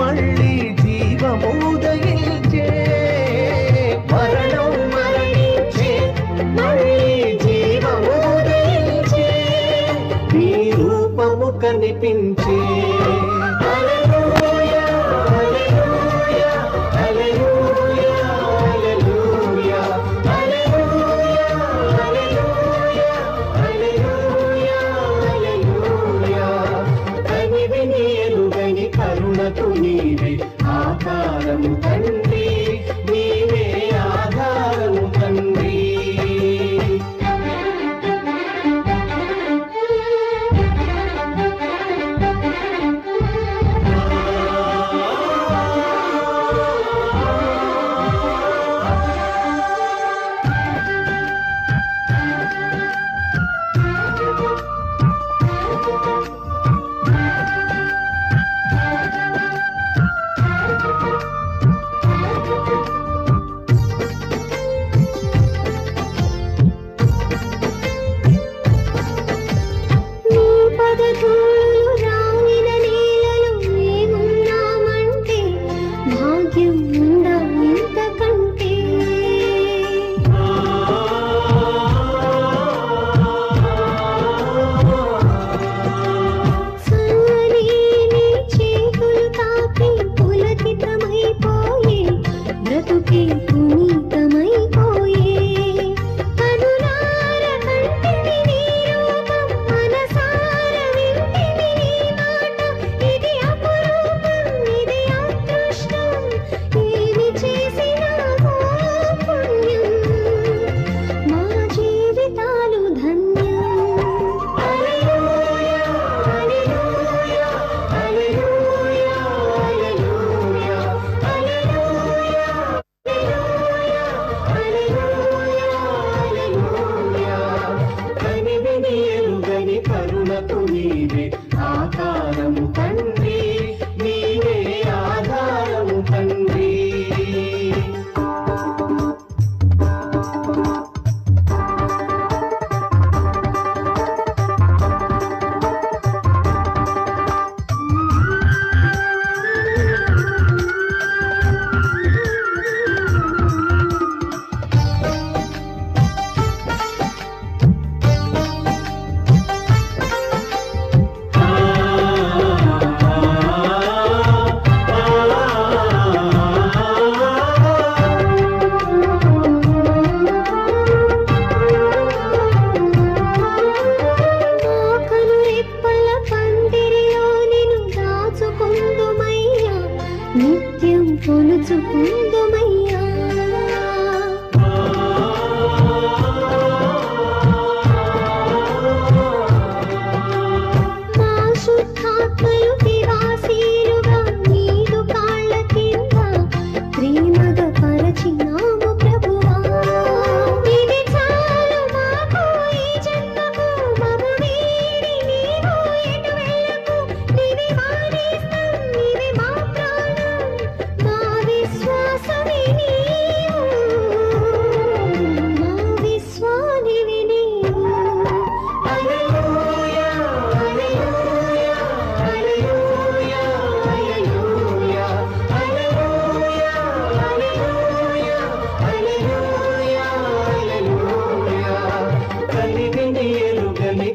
మళ్ళీ జీవముదయించే. మరణం మరణించే మళ్ళీ జీవముదయించే. నీ రూపము కనిపించే. నీవే ఆకారము తండ్రి నీవే ఆకారము కన్న のつぼんどま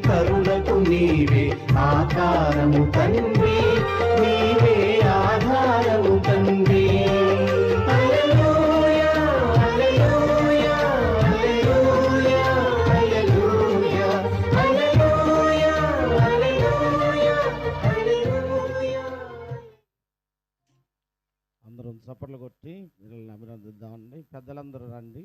కరుణకు నీవే ఆకారము తండ్రి. నీవే ఆధారము తండ్రి. అందరం చప్పట్లు కొట్టి పిల్లల్ని అభినందిద్దామండి. పెద్దలందరూ రండి.